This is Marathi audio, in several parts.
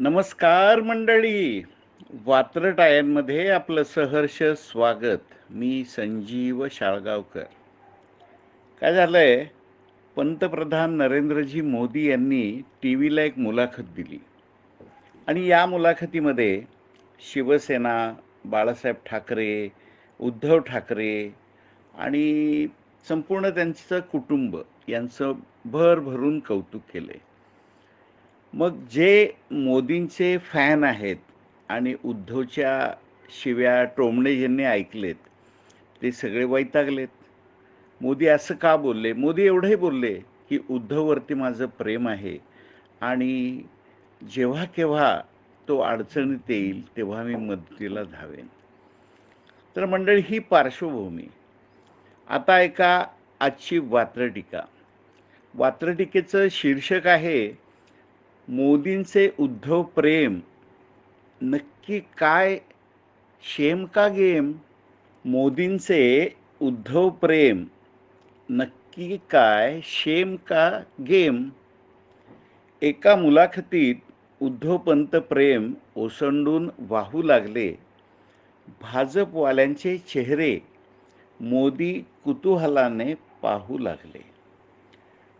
नमस्कार मंडळी. वात्रटायांमध्ये आपलं सहर्ष स्वागत. मी संजीव शाळगावकर. काय झालंय? पंतप्रधान नरेंद्रजी मोदी यांनी टी व्हीला एक मुलाखत दिली. आणि या मुलाखतीमध्ये शिवसेना बाळासाहेब ठाकरे उद्धव ठाकरे आणि संपूर्ण त्यांचं कुटुंब यांचं भरभरून कौतुक केले मग जे मोदींचे फॅन आहेत आणि उद्धवच्या शिव्या टोमणे ज्यांनी ऐकलेत ते सगळे वैतागलेत. मोदी असं का बोलले? मोदी एवढंही बोलले की उद्धववरती माझं प्रेम आहे आणि जेव्हा केव्हा तो अडचणीत येईल तेव्हा मी मदतीला धावेन. तर मंडळी ही पार्श्वभूमी. आता एका आजची वात्रटिका. वात्रटिकेचं शीर्षक आहे मोदींचे उद्धव प्रेम नक्की काय शेम का गेम? मोदींचे उद्धव प्रेम नक्की काय शेम का गेम? एका मुलाखतीत उद्धवपंत प्रेम ओसंडून वाहू लागले. भाजपवाल्यांचे चेहरे मोदी कुतूहलाने पाहू लागले.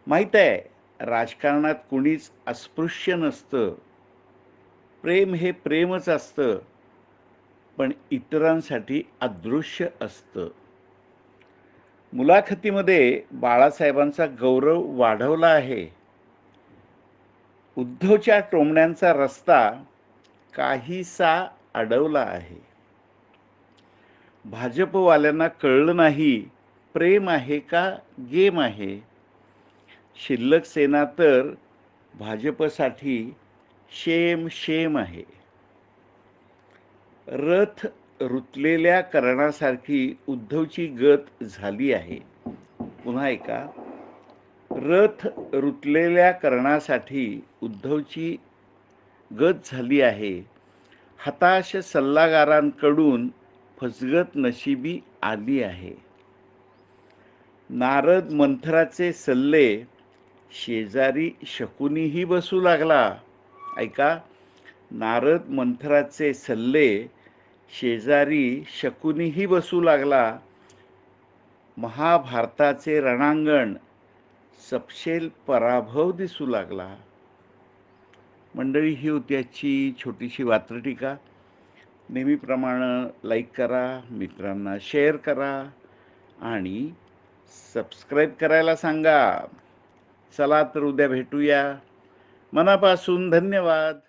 माहीत आहे राजकारणात कुणीच अस्पृश्य नसतं. प्रेम हे प्रेमच असतं. पण इतरांसाठी अदृश्य असतं. मुलाखतीमध्ये बाळासाहेबांचा गौरव वाढवला आहे. उद्धवच्या टोमण्यांचा रस्ता काहीसा अडवला आहे. भाजपवाल्यांना कळलं नाही प्रेम आहे का गेम आहे? शिल्लक सेना तर भाजपसाठी शेम शेम आहे. रथ रुतलेल्या करणासारखी उद्धवची गत झाली आहे. पुन्हा एका. रथ रुतलेल्या करणासाठी उद्धवची गत झाली आहे. हताश सल्लागारांकडून फसगत नशिबी आली आहे. नारद मंथराचे सल्ले शेजारी शकुनीही बसू लागला. ऐका नारद मंथराचे सल्ले शेजारी शकुनीही बसू लागला. महाभारताचे रणांगण सपशेल पराभव दिसू लागला. मंडळी ही होती आजची छोटीशी वात्रटिका. नेहमीप्रमाणे लाईक करा मित्रांना शेअर करा आणि सबस्क्राईब करायला सांगा. चला तर उद्या भेटूया. मनापासून धन्यवाद.